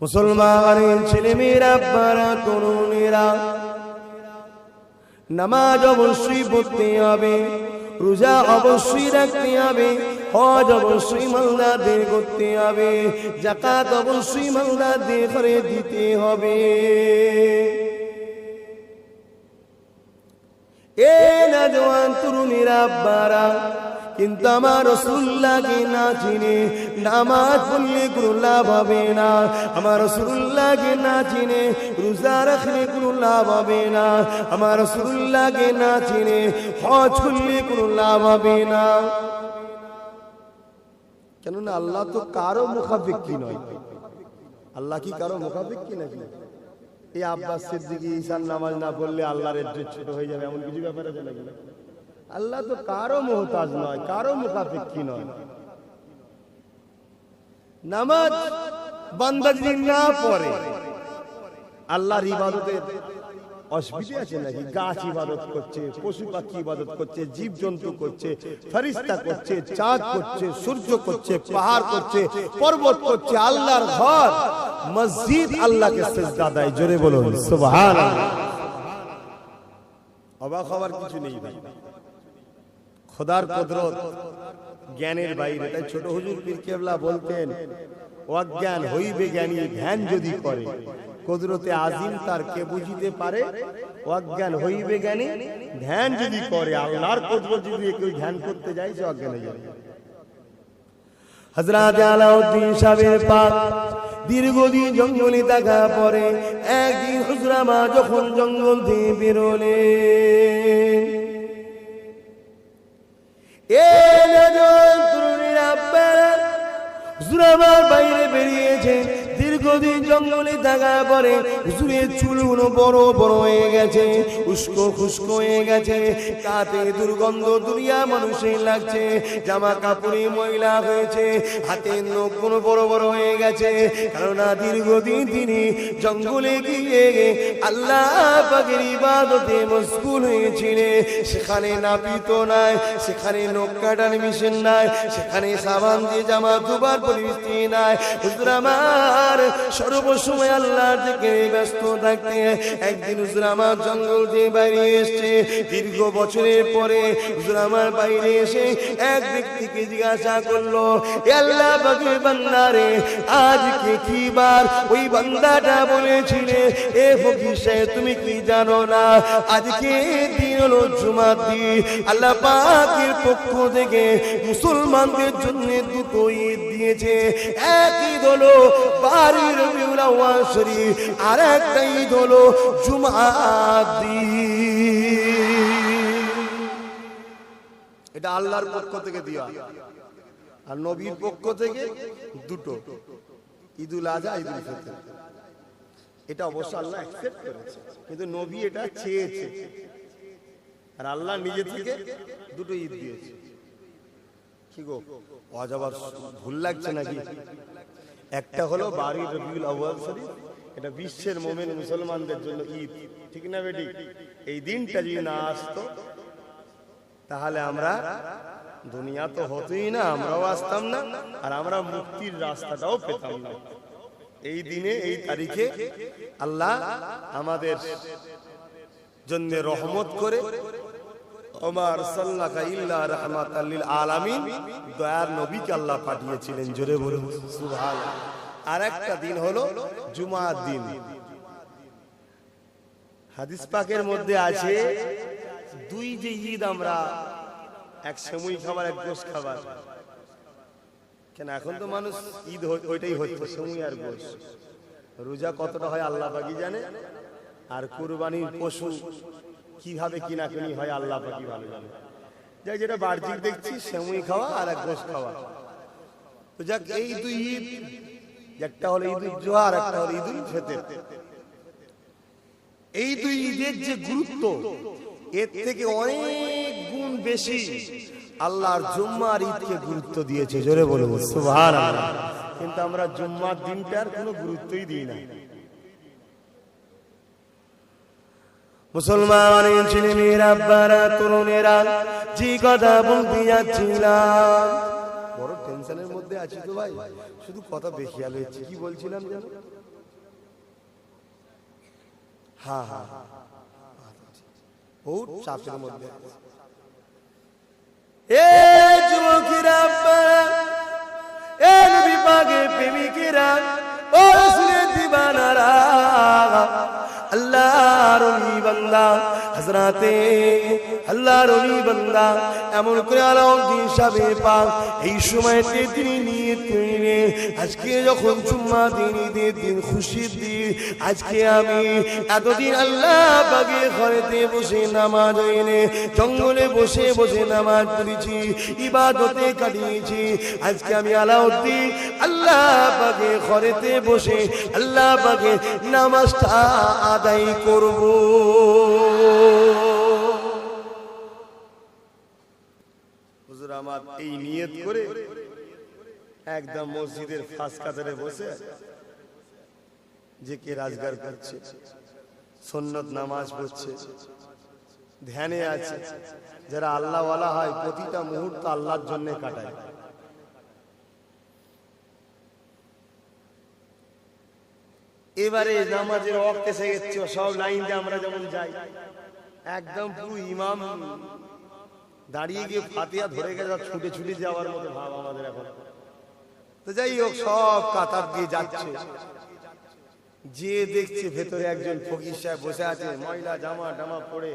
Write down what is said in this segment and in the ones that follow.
মুসলমানের ছেলেমেয়েরা আব্বারা তরুণেরা, নামাজ অবশ্যই পড়তে হবে, রোজা অবশ্যই রাখতে হবে, হজ অবশ্যই মালদাদের করতে হবে জাকাত অবশ্যই মালদাদের করে দিতে হবে। এ না জওয়ান তরুণীরা আব্বারা কিন্তু আমার রসুল্লাহকে না চিনে, নামাজ পড়লে কোনো লাভ হবে না। আমার রসুল্লাহকে না চিনে, রোজা রাখলে কোনো লাভ হবে না। আমার রসুল্লাহকে না চিনে, হজ করলে কোনো লাভ হবে না। কেননা আল্লাহ তো কারও মুখাপেক্ষি নয়। আল্লাহ কি কারও মুখাপেক্ষি নাকি? এই আব্বাস সিদ্দিকী ঈশান নামাজ না পড়লে আল্লাহর এড্রেস ছোট হয়ে যাবে, এমন কিছু ব্যাপার নাকি? আল্লাহ তো কারও মোহতাজ নয়, কারও মুখাপেক্ষি নয়? নামাজ বান্দা যদি না পড়ে, আল্লাহর ইবাদতের অসুবিধা আছে নাকি? গাছ ইবাদত করছে, পশু পাখি ইবাদত করছে জীব জন্তু করছে ফরিস্তা করছে, চাঁদ করছে, সূর্য করছে, পাহাড় করছে, পর্বত করছে, আল্লাহর ঘর, মসজিদ আল্লাহকে দেয়, জোরে বলুন, সুবহানাল্লাহ। অবাক হওয়ার কিছু নেই ভাই। খোদার কুদরত, জ্ঞানের বাইরে। তাই ছোট হুজুর পীর কেবলা বলতেন, অজ্ঞান হইবে জ্ঞানী, ধ্যান যদি করে, কুদরতে আজিম তার কে বুঝিতে পারে? অজ্ঞান হইবে জ্ঞানী, ধ্যান যদি করে, আল্লাহর কুদরত যদি কেউ ধ্যান করতে যায়, সে অজ্ঞান হয়ে যাবে। হজরত আলাউদ্দিন সাহেবের পাক দীর্ঘদিন জঙ্গলে থাকা পরে, একদিন হুজরামা যখন জঙ্গল দিয়ে বেরোলেন হুজুরামার বাইরে বেরিয়েছে। দীর্ঘদিন জঙ্গলে থাকা পরে হুজুরের চুলগুলো বড় বড় হয়ে গেছে উস্কো খুস্কো হয়ে গেছে। তাতে দুর্গন্ধ দুনিয়া মানুষের লাগছে জামা কাপড়ে ময়লা হয়েছে, হাতের নখগুলো বড় বড় হয়ে গেছে। কেননা দীর্ঘদিন তিনি জঙ্গলে গিয়ে আল্লাহ পাকের ইবাদতে মশগুল হয়েছিলেন। সেখানে নাপিত নাই, সেখানে নখ কাটার মিশন নাই, সেখানে সাবান দিয়ে জামা ধোবার পরিস্থিতি নাই। হুজুর আমার সর্বসময় আল্লাহর দিকে ব্যস্ত থাকতে একদিন হুজুর আমার জঙ্গল দিয়ে বাইরে এসছে। দীর্ঘ বছরের পরে হুজুর আমার বাইরে এসে এক ব্যক্তিকে জিজ্ঞাসা করল আল্লাহ বান্দারে আজকে কি বার ওই বান্দাটা বলেছিলে? এ ফকির সাহেব, তুমি কি জানো না? আজকে দিন হলো জুমার দিন। আল্লাহ পাকের পক্ষ থেকে মুসলমানদের জন্য দুটো ঈদ দিয়েছে। এক ঈদ বাড়ির শরীফ, আর একটা ঈদ জুমার এটা আল্লাহর পক্ষ থেকে দেওয়া। আর নবীর পক্ষ থেকে দুটো। ঈদুল আজহা, ঈদুল ফিতর। এটা অবশ্য আল্লাহ অ্যাকসেপ্ট করেছে। কিন্তু নবী এটা চেয়েছে। আর আল্লাহ নিজে থেকে দুটো ঈদ দিয়েছে। বিশ্বের মোমেন মুসলমানদের জন্য ঈদ, ঠিক না বেটি? এই দিনটা যদি না আসতো, তাহলে আমরা দুনিয়া তো হতোই না, আমরাও আসতাম না, আর আমরা মুক্তির রাস্তাটাও পেতাম না। এই দিনে, এই তারিখে আল্লাহ আমাদের জন্য রহমত করে ওমার সাল্লাকা ইল্লা রাহমাতাল দয়ার নবীকে আল্লাহ পাঠিয়েছিলেন, জোরে দিন হলো হাদিস পাকের মধ্যে আছে, দুই যে ঈদ আমরা, এক সময় খাবার, এক গোশ খাবার। কেন, এখন তো মানুষ ঈদ ওইটাই হচ্ছে, সময় আর গোশ। রোজা কতটা হয়, আল্লাহ পাকি জানে। আর কুরবানির পশু কীভাবে কিনাকিনি হয় আল্লাহ পাকি ভালো জানে। যাই যেটা বার্ষিক দেখছি সেমুই খাওয়া আর এক গোশ খাওয়া। তো যাক এই দুই ঈদ একটা হলো ঈদ জোহা আর একটা হলো ঈদ ফিতর। এই দুই ঈদের যে গুরুত্ব এর থেকে অনেক গুণ বেশি আল্লাহর জুম্মার ঈদকে গুরুত্ব দিয়েছে জোরে বলুন সুবহানাল্লাহ। কিন্তু আমরা জুম্মার দিনটার কোনো গুরুত্বই দিই না। মুসলমানের ছেলে মেয়েরা আব্বারা তরুণেরা যে কথা বলতে যাচ্ছিলাম। বড় টেনশনের মধ্যে আছি তো ভাই। শুধু কথা কি বলছিলাম যেন? হ্যাঁ হ্যাঁ বহুত চাপের মধ্যে এ যুবকেরা আব্বারা, এ নবী পাকের প্রেমিকেরা ও দিবানারা বান্দা এমন করে আলাউদ্দিন সাহেব এই সময়তে তিনি করিলেন আজকে যখন জুম্মা দিন ঈদের দিন খুশির দিন, আজকে আমি এতদিন আল্লাহ পাকে ঘরেতে বসে নামাজ হইলে জঙ্গলে বসে বসে নামাজ পড়েছি, ইবাদতে কাটিয়েছি। আজকে আমি আলাউদ্দিন আল্লাহ পাকে ঘরেতে বসে আল্লাহ পাকে নামাজটা আদায় করব। আমার এই নিয়ত করে একদম মসজিদের ফাঁস কাতারে বসে যে কে রাজগার করছে, সন্নত নামাজ পড়ছে। ধ্যানে আছে, যারা আল্লাহওয়ালা হয়, প্রতিটা মুহূর্ত আল্লাহর জন্য কাটায়। এবারে নামাজের অক্ট এসে গেছে, সব লাইন দিয়ে আমরা যেমন যাই। একদম পুরো ইমাম দাঁড়িয়ে গিয়ে ফাতিয়া ধরে গেছে, ছুটে ছুটে যাওয়ার মতো ভাব আমাদের এখন। তো যাই হোক, সব কাতার দিয়ে যাচ্ছে। যে দেখছে ভেতরে একজন ফকির সাহেব বসে আছে, ময়লা, জামা টামা পরে।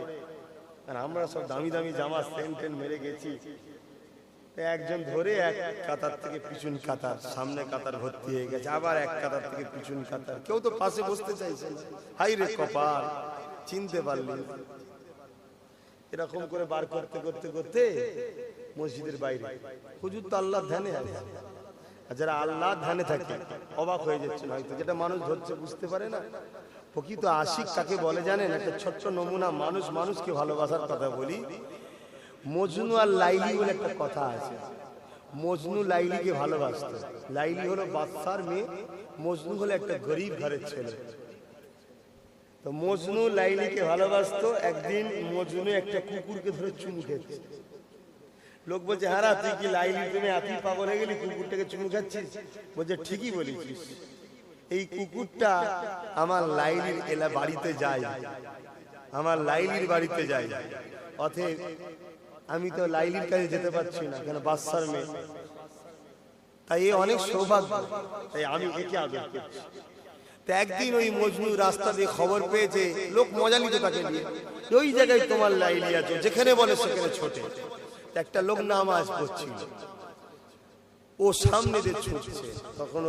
আর আমরা সব দামি দামি জামা, সেন টেন মেরে গেছি। একজন ধরে এক কাতার থেকে পিছন কাতার, সামনে কাতার ভর্তি হয়ে গেছে, আবার এক কাতার থেকে পিছন কাতার। কেউ তো পাশে বসতে চাইছে হাই রে কপাল, চিনতে পারলি। এরকম করে বার করতে করতে করতে মসজিদের বাইরে। হুজুর তো আল্লাহ ধ্যানে আছে। আর যারা আল্লাহ ধ্যানে থাকে, অবাক হয়ে যাচ্ছে হয়তো। যেটা মানুষ ধরছে, বুঝতে পারে না। প্রকৃত আশিক কাকে বলে জানেন? একটা ছোট্ট নমুনা মানুষ মানুষকে ভালোবাসার কথা বলি। মজনু আর লাইলি বলে একটা কথা আছে। মজনু লাইলিকে ভালোবাসত। লাইলি হলো বাদশার মেয়ে, মজনু হলো একটা গরিব ঘরের ছেলে। তো মজনু লাইলিকে ভালোবাসতো। একদিন মজনু একটা কুকুরকে ধরে চুমু খেয়েছে। লোক বলছে হারা তুই কি লাইলি? তুমি আপনি পাগল হয়ে গেলি? কুকুরটাকে চুমু খাচ্ছিস? বলছে, ঠিকই বলেছিস। এই কুকুরটা আমার লাইলির এলা বাড়িতে যায়। আমার লাইলির বাড়িতে যায়। অতএব আমি তো লাইলির কাছে যেতে পারছি না, কেন বাচ্চার মেয়ে? তাই এ অনেক সৌভাগ্য। তাই আমি একে আদর করছি। তা একদিন ওই মজনু রাস্তা দিয়ে খবর পেয়েছে, লোক মজা নিতে তাকে নিয়ে। ওই জায়গায় তোমার লাইলি আছে, যেখানে বলে সেখানে ছোটে। একটা লোক নামাজ পড়ছিল ও সামনে দিয়ে ছুটছে। তখন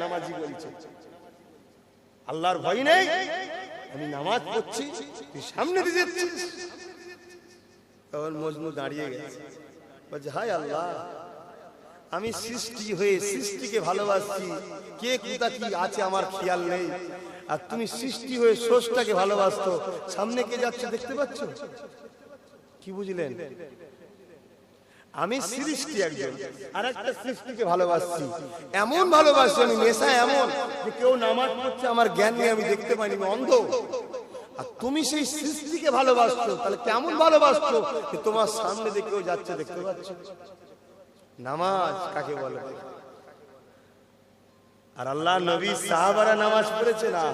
নামাজি বলছে আল্লাহর ভয় নেই? আমি নামাজ পড়ছি তুই সামনে দিয়ে যাচ্ছিস? তখন মজনু দাঁড়িয়ে গেছে। বলছে হায় আল্লাহ আমি সৃষ্টি হয়ে সৃষ্টিকে ভালোবাসছি। কে কোথা কি আছে আমার খেয়াল নেই। আর তুমি সৃষ্টি হয়ে স্রষ্টাকে ভালোবাসতো। সামনে কে যাচ্ছে দেখতে পাচ্ছ? কি বুঝলেন? আমি সৃষ্টি একজন। আর একটা সৃষ্টিকে ভালোবাসছি। এমন ভালোবাসি আমি নেশা এমন যে কেউ নামাজ পড়ছে আমার জ্ঞান নেই আমি দেখতে পাইনি আমি অন্ধ। আর তুমি সেই সৃষ্টিকে ভালোবাসছো তাহলে কেমন ভালোবাসছো যে তোমার সামনে দিয়ে কেউ যাচ্ছে দেখতে পাচ্ছ? নামাজ কাকে বলে? আর আল্লাহ নবী সাহাবারা নামাজ পড়েছে না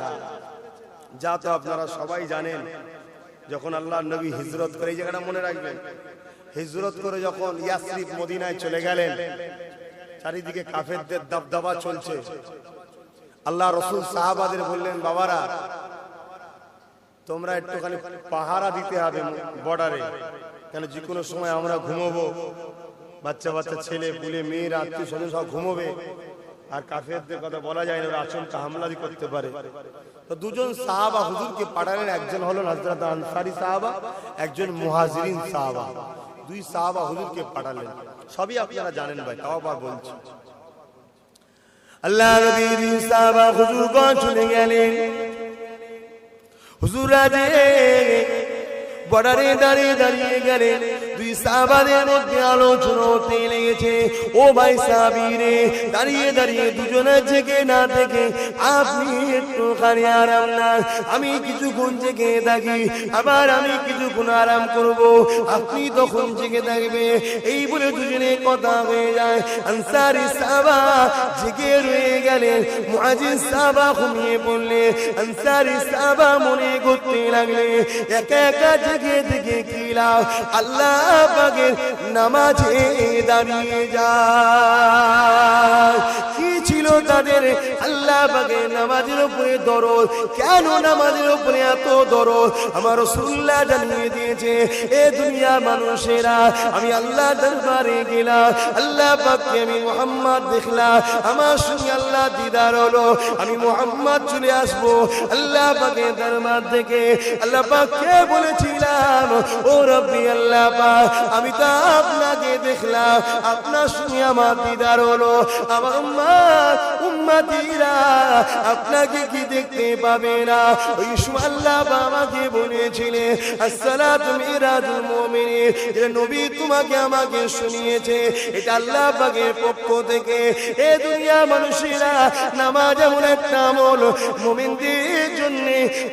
যা তো আপনারা সবাই জানেন। যখন আল্লাহ নবী হিজরত করে, এই জায়গাটা মনে রাখবেন, হিজরত করে যখন ইয়াসরিফ মদিনায় চলে গেলেন, চারিদিকে কাফেরদের দাবদাবা চলছে। আল্লাহ রসুল সাহাবাদের বললেন, বাবারা, তোমরা একটুখানি পাহারা দিতে হবে বর্ডারে, কেন যে কোনো সময় আমরা ঘুমোবো। বাচ্চা বাচ্চা ছেলে পুলে মেয়েরা আত্মীয় স্বজন সব ঘুমোবে। আর কাফেরদের কথা বলা যায় না আচমকা হামলাদি করতে পারে। তো দুজন সাহাবা হুজুরকে পাঠালেন, একজন হলেন হজরত আনসারি সাহাবা, একজন মুহাজিরিন সাহাবা। দুই সাহাবা হুজুরকে পাঠালেন। সবই আপনারা জানেন ভাই, তাও আবার বলছি। আল্লাহ নবী দুই সাহাবা হুজুরগঞ্জ চলে গেলেন। হুজুরা যে বর্ডারে দাঁড়িয়ে দাঁড়িয়ে গেলেন। সাহাবাদের মধ্যে আলোচনা হতে লেগেছে। ও ভাই সাবিরে দাঁড়িয়ে দাঁড়িয়ে দুজনের জেগে না থেকে আপনি আরাম না আমি কিছুক্ষণ জেগে থাকি, আবার আমি কিছুক্ষণ আরাম করব। আপনি তখন জেগে থাকবে। এই বলে দুজনে কথা হয়ে যায়। আনসারি সাহাবা জেগে রয়ে গেলেন। সাহাবা ঘুমিয়ে পড়লে আনসারি সাহাবা মনে করতে লাগলে একা একা জেগে থেকে কি লাভ? আল্লাহ পাকের নামাজে দাঁড়িয়ে যা কি ছিল তাদের আল্লাহ পাকের নামাজের উপরে দরদ। কেন নামাজের উপরে এত দরদ? আমার রসুল্লাহ জানিয়ে দিয়েছে, এ দুনিয়া মানুষেরা, আমি আল্লাহ দরবারে গেলাম, আল্লাহ পাককে আমি মোহাম্মদ দেখলাম। আমার সঙ্গে আল্লাহ দিদার হলো, আমি মোহাম্মদ চলে আসব। আল্লাহ পাকে দরবার থেকে আল্লাহ পাককে বলেছিলাম, ও রব্বি আল্লাহ পাক, আমি তো আপনাকে দেখলাম, আপনার সঙ্গে আমার দিদার হলো, আমার উম্মাদ উম্মাতিরা আপনাকে কি দেখতে পাবে না? ওই আল্লাহ আমাকে বলেছিলেন মুমিনিন। যে নবী তোমাকে আমাকে শুনিয়েছে, এটা আল্লাহ পাকের পক্ষ থেকে। এ দুনিয়া মানুষেরা, নামাজ এমন একটা মুমিনদের জন্য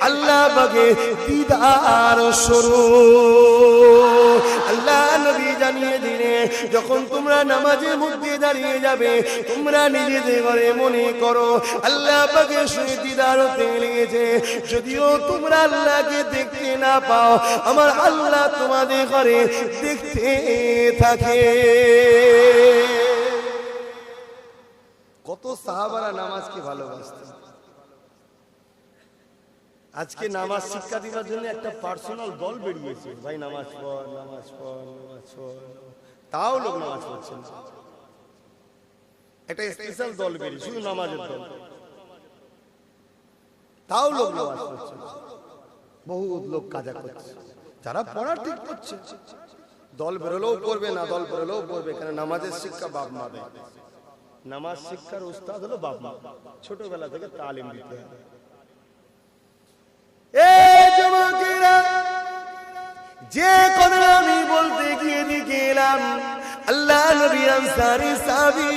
আল্লাহ পাকে দিদার স্বরূপ। আল্লাহ নবী জানিয়ে দিলে যখন তোমরা নামাজের মধ্যে দাঁড়িয়ে যাবে, তোমরা নিজেদের ঘরে মনে করো আল্লাহ পাকে শুনে দিদার হতে লেগেছে যদিও তোমরা আল্লাহকে দেখতে না পাও আমার আল্লাহ তোমাদের ঘরে দেখতে থাকে। কত সাহাবারা নামাজকে ভালোবাসতেন। আজকে নামাজ শিক্ষা দেওয়ার জন্য একটা পার্সোনাল দল বেরিয়েছে। ভাই নামাজ পড় নামাজ পড় নামাজ পড়। তাও লোক নামাজ পড়ছে না। একটা স্পেশাল দল বেরিয়ে শুধু নামাজের দল। তাও লোক নামাজ পড়ছে বহু লোক কাজা করছে। যারা ঠিক করছে। দল বেরোলেও না দল বেরোলেও কেন নামাজের শিক্ষা বাপ মা দেয়। নামাজ শিক্ষার উস্তাদ হলো বাপ মা। ছোটবেলা থেকে তালিম দিতে হবে। যে কথা আমি বলতে গিয়ে এলাম আল্লাহ নবী আনসারি সাহাবী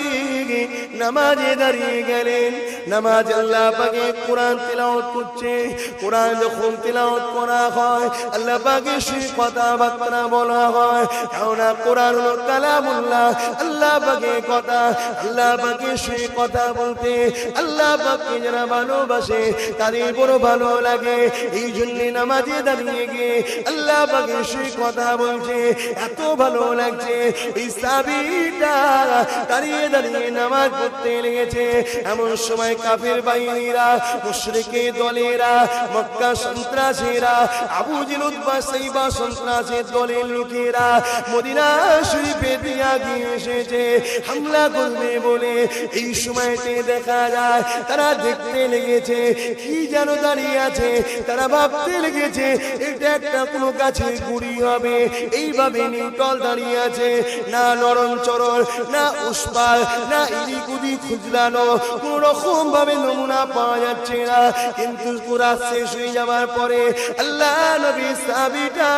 নামাজে দাঁড়িয়ে গেলেন। নামাজ আল্লাহ পাকে কোরআন তেলাওয়াত করছে। কোরআন যখন তেলাওয়াত করা হয়, আল্লাহ পাকে সেই কথাবার্তা বলা হয়। কেননা কোরআন হলো কালামুল্লাহ, আল্লাহ পাকে কথা, আল্লাহ পাকে সেই কথা বলতে, আল্লাহ পাককে যারা ভালোবাসে, তাদের বড় ভালো লাগে। এই জন্য নামাজে দাঁড়িয়ে গিয়ে আল্লাহ পাকে সেই কথা বলছে। এত ভালো লাগছে। ওই দাঁড়িয়ে দাঁড়িয়ে নামাজ পড়তে লেগেছে। এমন সময় কাফের বাহিনীরা, মুশরিকে দলেরা, মক্কা সন্ত্রাসীরা, আবু জিলুদ্বা সাইবা সন্ত্রাসের দলের লোকেরা মদিনা শরীফে দিয়া গিয়ে এসেছে। হামলা করবে বলে এই সময়তে দেখা যায়, তারা দেখতে লেগেছে কি যেন দাঁড়িয়ে আছে। তারা ভাবতে লেগেছে, এটা একটা কোনো গাছের গুড়ি হবে। এইভাবে নিউটল দাঁড়িয়ে আছে। না নরম চরণ, না উস্পাল না ইদিকুদি খুজলানো। কোন রকম ভাবে নমুনা পাওয়া যাচ্ছে না। কিন্তু পুরা শেষ হয়ে যাওয়ার পরে আল্লাহ নবী সাবিটা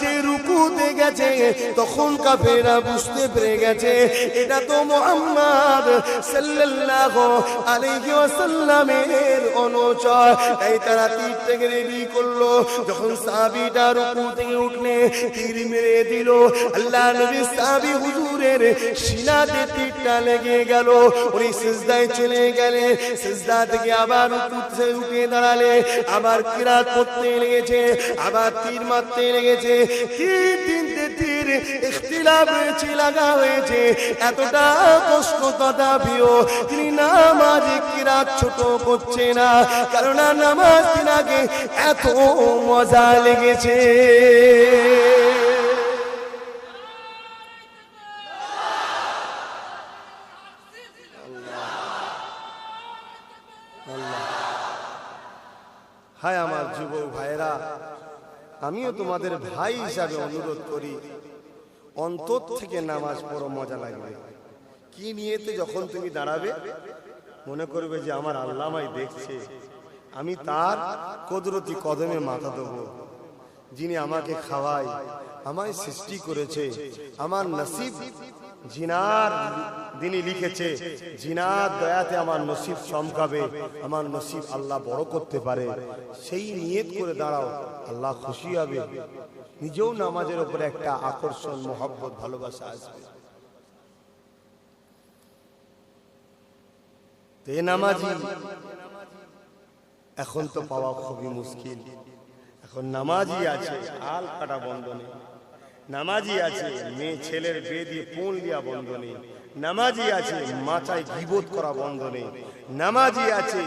যে রুকুতে গেছে, তখন কাফেরা বুঝতে পেরে গেছে, এটা তো মোহাম্মদ সাল্লাল্লাহু আলাইহি ওয়াসাল্লামের অনুচর। তাই তারা তীর থেকে রেডি করল। যখন সাবিটা রুকু থেকে উঠলে, তীর মেরে দিল। আল্লাহ নবী সাবি হুজুরের সিনাতে তীরটা লেগে গেল। উনি সিজদায় চলে গেলে সিজদা থেকে আবার রুকুতে উঠে দাঁড়ালে, আবার কিরাত করতে লেগেছে, আবার তীর মারতে লেগেছে। তীর তিনটে তীর ইখতিলাফ হয়েছে, লাগা হয়েছে? এতটা কষ্ট তথাপিও তিনি নামাজ কিরাত ছোট করছে না। কারণ নামাজ তিনাকে এত মজা লেগেছে হায় আমার যুবক ভাইরা আমিও তোমাদের ভাই হিসাবে অনুরোধ করি, অন্তর থেকে নামাজ পড়ো, মজা লাগবে। কি নিয়েতে যখন তুমি দাঁড়াবে, মনে করবে যে আমার আল্লামাই দেখছে। আমি তার কদরতি কদমে মাথা দেব। যিনি আমাকে খাওয়ায়, আমায় সৃষ্টি করেছে, আমার নসিব জিনার দিনই লিখেছে, জিনার দয়াতে আমার নসিব চমকাবে, আমার নসিব আল্লাহ বড় করতে পারে। সেই নিয়ত করে দাঁড়াও, আল্লাহ খুশি হবে। নিজেও নামাজের উপরে একটা আকর্ষণ, মোহব্বত, ভালোবাসা আসবে। তে নামাজি, এখন তো পাওয়া খুবই মুশকিল। এখন নামাজি আছে আল কাটা বন্ধ নেই। নামাজি আছে, মেয়ে ছেলের বিয়ে দিয়ে পোন লিয়া বন্ধ নেই। নামাজি আছে, মাথায় গিবোধ করা বন্ধ নেই। নামাজি আছে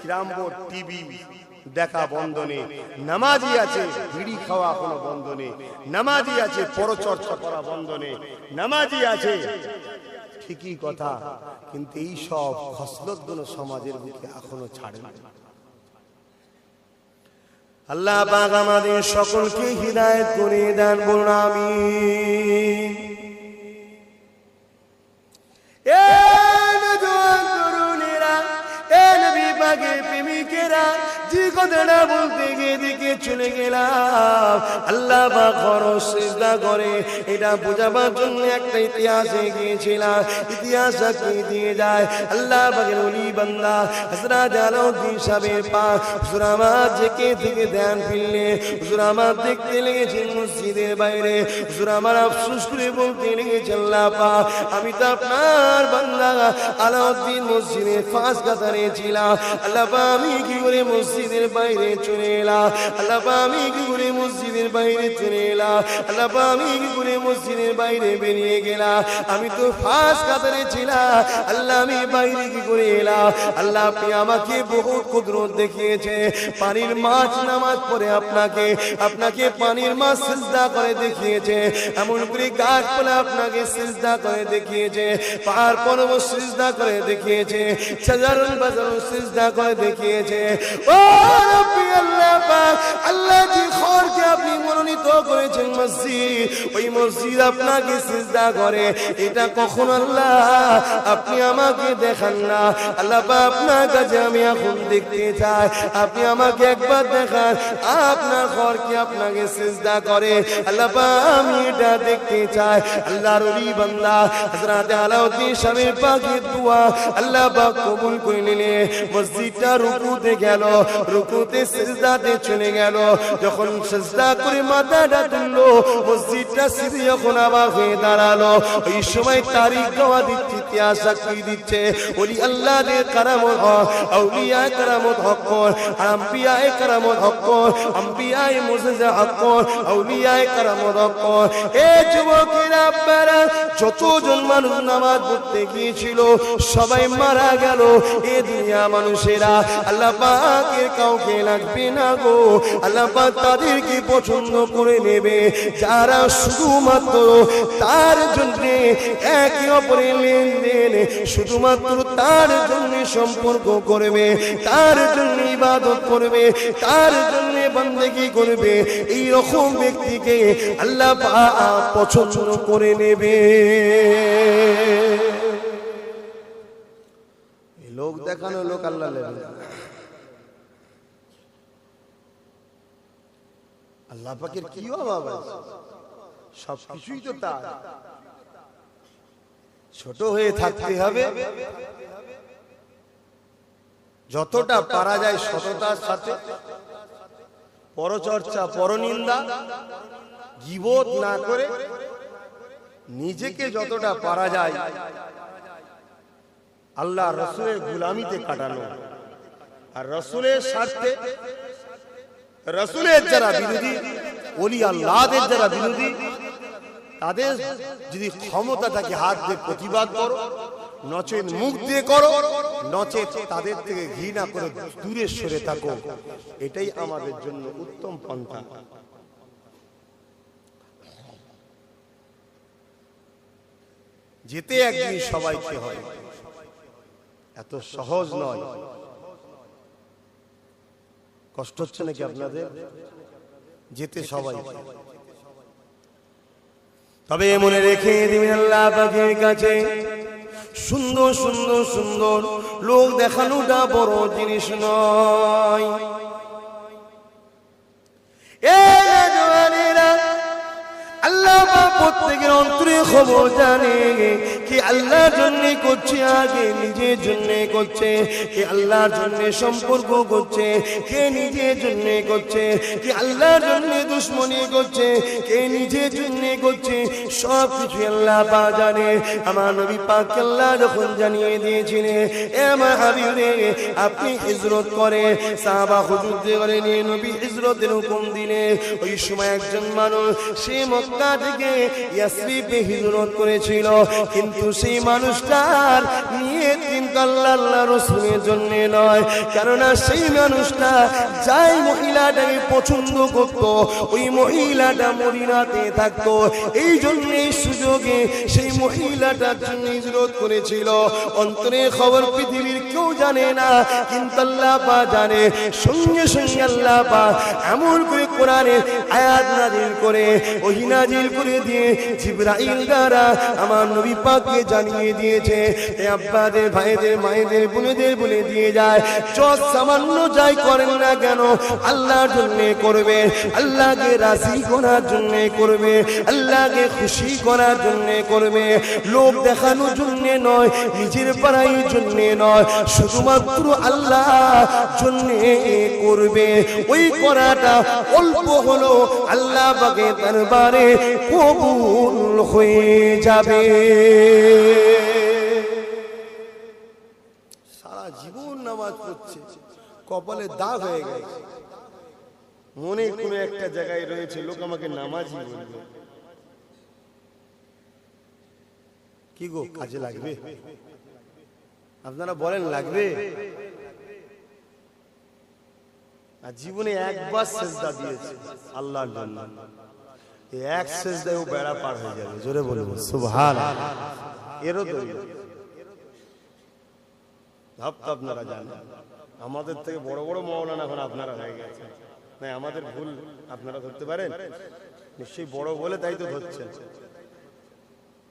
কিরামবোর্ড টিভি দেখা বন্ধ নেই। নামাজি আছে, বিড়ি খাওয়া কোনো বন্ধ নেই। নামাজি আছে, পরচর্চা করা বন্ধ নেই। নামাজি আছে, ঠিকই কথা, কিন্তু এই সব খসলত সমাজের বুকে এখনও ছাড়ে না। আল্লাহ পাক আমাদের সকলকে হৃদায়ত করে দেন বলুন আমি এ নবী পাকের প্রেমিকেরা, যে বলতে গিয়ে দিকে চলে গেলাম। আল্লাহ পাক খরচ করে। এটা বোঝাবার জন্য একটা ইতিহাসে গিয়েছিলাম ইতিহাস দিয়ে যায়। আল্লাহ পাকের অলি বান্দা হযরত আলাউদ্দিন সাহেবের পা আমার জেকে থেকে ধ্যান ফিরলে হুজুর দেখতে লেগেছে মসজিদের বাইরে। হুজুর আমার আফসোস করে বলতে লেগেছে আল্লাহ পাক আমি তো আপনার বান্দা আলাউদ্দিন মসজিদের ফাঁস কাতারে ছিলাম। আল্লাহ পাক আমি মসজিদের বাইরে চলে আমি মসজিদের বাইরে চলে আমি মসজিদের বাইরে বেরিয়ে আমি তো ফাঁস কাতারে ছিলাম আল্লাহ, আমি বাইরে কি করে আল্লাহ, আপনি আমাকে বহু কুদরত দেখিয়েছে। পানির মাছ নামাজ পরে আপনাকে আপনাকে পানির মাছ সিজদা করে দেখিয়েছে। এমন করে গাছপালা আপনাকে সিজদা করে দেখিয়েছে। পাহাড় পর্বত সিজদা করে দেখিয়েছে। বাজারুল সিজদা করে দেখিয়েছে। ও রব্বি আল্লাহ পাক, আল্লাহ জি খরকে আপনি মনোনীত করেছেন মসজিদ, ওই মসজিদ আপনাকে সিজদা করে। এটা কখন আল্লাহ আপনি আমাকে দেখান না। আল্লাহ পাক আপনার কাছে আমি এখন দেখতে চাই। আপনি আমাকে একবার দেখান, আপনার ঘর কি আপনাকে সিজদা করে। আল্লাহ পাক আমি এটা দেখতে চাই। আল্লাহর ওলি বান্দা, হযরত আলাউদ্দিন স্বামীর পাকের দোয়া আল্লাহ পাক কবুল করে নিলে। মসজিদটা রুকুতে গেল, রুকুতে সিজদাতে চলে গেল। যখন সিজদা করে মাথাটা তুললো, মসজিদটা সিধে যখন আবার হয়ে দাঁড়াল। ওই সময় তারিখ দেওয়া দিচ্ছে, ইতিহাস সাক্ষী দিচ্ছে। ওলি আল্লাহদের কারামত হক কারামত হক কারামত হক হক আউলিয়ায় কারামত হক এ যুবকেরা, আপনারা যতজন মানুষ নামাজ পড়তে গিয়েছিল, সবাই মারা গেল। এ দুনিয়া মানুষেরা, আল্লাহ পাকের কাউকে লাগবে না গো। আল্লাহ পাক তাদেরকে পছন্দ করে নেবে। যারা শুধুমাত্র তার জন্য একে অপরের লেনদেন, শুধুমাত্র তার জন্য সম্পর্ক করবে, তার জন্য ইবাদত করবে, তার জন্য করবে এই রকম ব্যক্তিকে আল্লাহ পছন্দ করে নেবে। লোক দেখানো লোক আল্লাহ আল্লাহ পাকের কি অভাব আছে? সব কিছুই তো তার। ছোট হয়ে থাকতে হবে। যতটা পারা যায় সততার সাথে। পরচর্চা পরনিন্দা। জীবত না করে নিজেকে যতটা পারা যায়। আল্লাহ রসুলের গুলামিতে কাটানো আর রসুলের স্বার্থে রসুলের যারা বিরোধী অলি আল্লাহদের যারা বিরোধী, তাদের যদি ক্ষমতা থাকে হাত দিয়ে প্রতিবাদ করো, নচেত মুখ দিয়ে করো, নচেত তাদের থেকে ঘৃণা করে দূরে সরে থাকো, এটাই আমাদের জন্য উত্তম পন্থা। যেতে একদিন সবাইকে হয় এত সহজ নয়। কষ্ট হচ্ছে নাকি আপনাদের? যেতে সবাই। তবে মনে রেখে দিবেন আল্লাহ পাখির কাছে সুন্দর সুন্দর সুন্দর লোক দেখানোটা বড় জিনিস নয়। প্রত্যেকের অন্তরে খবর জানে কি আল্লাহর জন্য করছে আগে নিজের জন্য করছে, কি আল্লাহর জন্য সম্পর্ক করছে, কে নিজের জন্য করছে, কি আল্লাহর জন্য দুশ্মনী করছে, কে নিজের জন্য করছে সব কিছু আল্লাহ পা জানে। আমার নবী পাক আল্লাহ যখন জানিয়ে দিয়েছিলেন, এ আমার হাবিবে, আপনি হিজরত করে সাহাবা হুজুর করে নিয়ে নবী হিজরতের হুকুম দিলে। ওই সময় একজন মানুষ সে মক্কা থেকে ইয়াসরিফে হিজরত করেছিল। কিন্তু সেই মানুষটার নিয়ে কিন্তু আল্লাহ আল্লাহ রসুলের জন্য নয়। কেননা সেই মানুষটা যাই মহিলাটাকে পছন্দ করত, ওই মহিলাটা মদিনাতে থাকতো। এই জন্য এই সুযোগে সেই মহিলাটার জন্য হিজরত করেছিল। অন্তরে খবর পৃথিবীর কেউ জানে না, কিন্তু আল্লাহ পা জানে। সঙ্গে সঙ্গে আল্লাহ পা এমন করে কোরআনে আয়াত নাজিল করে। ওহি নাজিল করে দিয়ে জিব্রাইল দ্বারা আমার নবী পাককে জানিয়ে দিয়েছে, এ আব্বাদের ভাইদের, মায়েদের, বোনেদের বলে দিয়ে যায়, যত সামান্য যাই করেন না কেন, আল্লাহর জন্য করবে, আল্লাহকে রাজি করার জন্য করবে, আল্লাহকে খুশি করার জন্য করবে লোক দেখানোর জন্য নয়, নিজের পাড়াইয়ের জন্য নয়, শুধুমাত্র আল্লাহ জন্য করবে। ওই করাটা অল্প হলো আল্লাহ পাকে দরবারে কবুল হয়ে যাবে। সারা জীবন নামাজ পড়ছে, কপালে দাগ হয়ে গেছে। মনে কোনো একটা জায়গায় রয়েছে, লোক আমাকে নামাজি বলবে। কি গো, কাজে লাগবে? আপনারা বলেন, লাগবে? আর জীবনে একবার সেজদা দিয়েছে, আল্লাহর জন্য। এক সেজদায় ও বেড়া পার হয়ে যাবে জোরে বলব সুবহান এরও দলিল ভাব তো আপনারা জানেন আমাদের থেকে বড় বড় মৌলানা এখন আপনারা হয়ে গেছে। না আমাদের ভুল আপনারা ধরতে পারেন? নিশ্চয়ই বড় বলে তাই তো ধরছেন।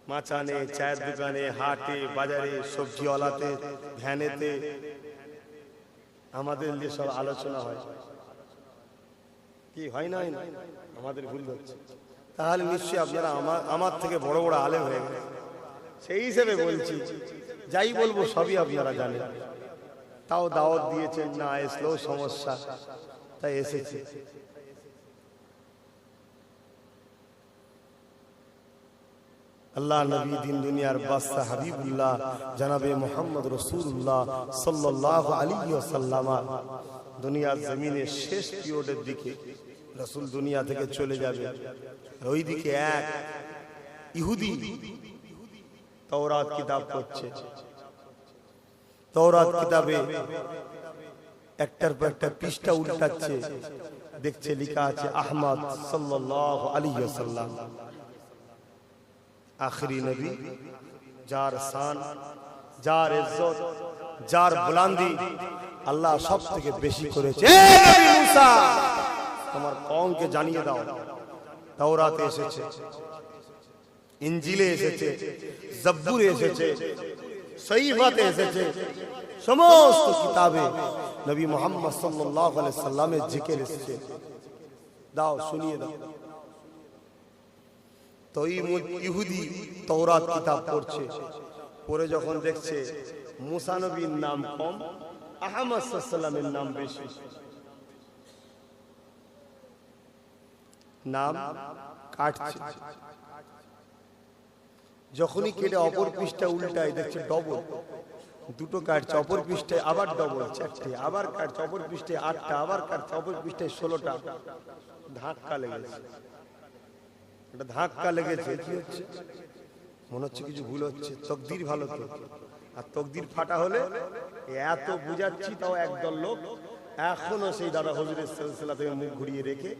মাচানে চায়ের দোকানে হাটে বাজারে সবজি সবজিওয়ালাতে ভ্যানেতে আমাদের যে সব আলোচনা হয়। কি হয় না হয় না? আমাদের ভুল হচ্ছে তাহলে নিশ্চয়ই আপনারা আমার আমার থেকে বড় বড় আলেম হয়ে গেছে সেই হিসেবে বলছি, যাই বলব সবই আপনারা জানেন। তাও দাওয়াত দিয়েছেন, না আসলেও সমস্যা, তাই এসেছে। আল্লাহ নবী দিন দুনিয়ার বাদশা হাবিবুল্লাহ, জানাবে মোহাম্মদ রসুল্লাহ সাল্লাহ আলী সাল্লামা দুনিয়ার জমিনের শেষ পিরিয়ডের দিকে রসুল দুনিয়া থেকে চলে যাবে। ওই দিকে এক ইহুদি তওরাত কিতাব করছে তওরাত কিতাবে একটার পর একটা পৃষ্ঠা উল্টাচ্ছে। দেখছে, লেখা আছে, আহমদ সাল্লাল্লাহু আলাইহি ওয়াসাল্লাম। আখরি নবী, যার শান, যার ইজ্জত, যার বুলন্দি আল্লাহ সব থেকে বেশি করেছে। তোমার কওমকে জানিয়ে দাও। তাওরাতে এসেছে ইঞ্জিলে এসেছে জব্বুরে এসেছে সহিফাতে এসেছে সমস্ত কিতাবে নবী মোহাম্মদ সাল্লাল্লাহু আলাইহি সাল্লামের জিকির এসেছে। দাও শুনিয়ে দাও। তো ইহুদি তওরাত কিতাব পড়ছে পরে যখন দেখছে মুসা নবীর নাম কম আহমদ সাল্লামের নাম বেশি। নাম যখনই কেটে অপর পৃষ্ঠা উল্টায়, দেখছে ডবল দুটো কাটছে, অপর পৃষ্ঠায় আবার ডবল চারটে, আবার কাটছে, অপর পৃষ্ঠায় আটটা, আবার কাটছে, অপর পৃষ্ঠায় ষোলোটা। ধাক্কা লেগেছে। এটা ধাক্কা লেগেছে, কি হচ্ছে? মনে হচ্ছে কিছু ভুল হচ্ছে। তকদির ভালো তো। আর তকদির ফাটা হলে এত বুঝাচ্ছি তাও একদল লোক এখনও সেই দাদা হজুরের সিলসিলা থেকে মুখ ঘুরিয়ে রেখে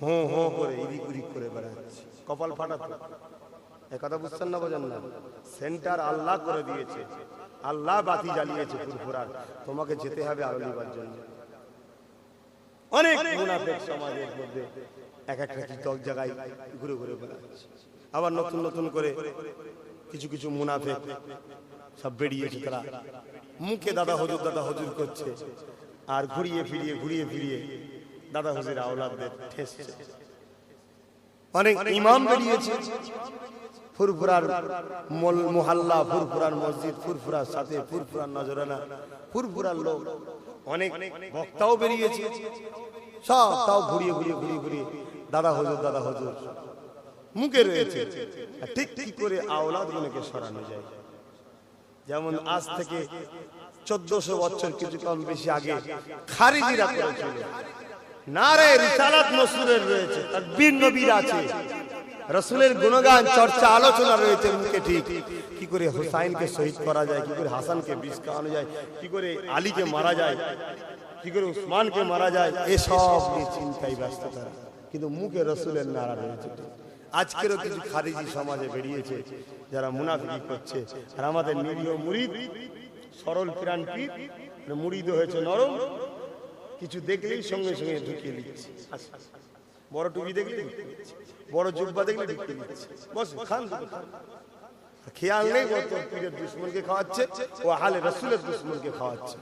হো হো করে ইদিক উদিক করে বেড়াচ্ছে। কপাল ফাটা তো এ কথা বুঝছেন না বোঝেন না? সেন্টার আল্লাহ করে দিয়েছে। আল্লাহ বাতি জ্বালিয়েছে ফুরফুরার। তোমাকে যেতে হবে আলো নিবার জন্য। অনেক মুনাফেক সমাজের মধ্যে এক একটা কি দশ জায়গায় ঘুরে ঘুরে বেড়াচ্ছে। আবার নতুন নতুন করে কিছু কিছু মুনাফেক সব বেরিয়েছে তারা। মুখে দাদা হজুর দাদা হজুর করছে। আর ঘুরিয়ে ফিরিয়ে ঘুরিয়ে ফিরিয়ে দাদা হুজুর আওলাদদের ঠেসছে অনেক ইমাম বেরিয়েছে। ফুরফুরার মল- মোহাল্লা ফুরফুরার মসজিদ ফুরফুরার সাথে ফুরফুরার নজরানা ফুরফুরার লোক। অনেক বক্তাও বেরিয়েছে। সব তাও ঘুরিয়ে ঘুরিয়ে ঘুরিয়ে ঘুরিয়ে দাদা হজুর দাদা হজুর। মুখে রয়েছে। ঠিক ঠিক করে আওলাদ গুলোকে সরানো যায়? যেমন আজ থেকে চোদ্দশো বছর কিছু কম বেশি আগে খারিজিরা করেছিল। নারে রিসালাত মসুরের রয়েছে তার বীর নবীর আছে। রসুলের গুণগান চর্চা আলোচনা রয়েছে মুখে ঠিক। কি করে হুসাইনকে শহীদ করা যায় কি করে হাসানকে বিষ খাওয়ানো যায় কি করে আলীকে মারা যায় কি করে উসমানকে মারা যায় এসব নিয়ে চিন্তায় ব্যস্ত তারা। কিন্তু মুখে রসুলের নারা রয়েছে। আজকেরও কিছু খারিজি সমাজে বেরিয়েছে, যারা মুনাফিকি করছে। আর আমাদের নিরীহ মুরিদ, সরল প্রাণ পীর মুড়িদ হয়েছে নরম, কিছু দেখলেই সঙ্গে সঙ্গে ঢুকিয়ে দিচ্ছে। বড় টুপি দেখলে বড় জুব্বা দেখলে ঢুকিয়ে দিচ্ছে। বস, খান খেয়াল নেই তোর পীরের দুশ্মনকে খাওয়াচ্ছে, ও হালে রসুলের দুশ্মনকে খাওয়াচ্ছে।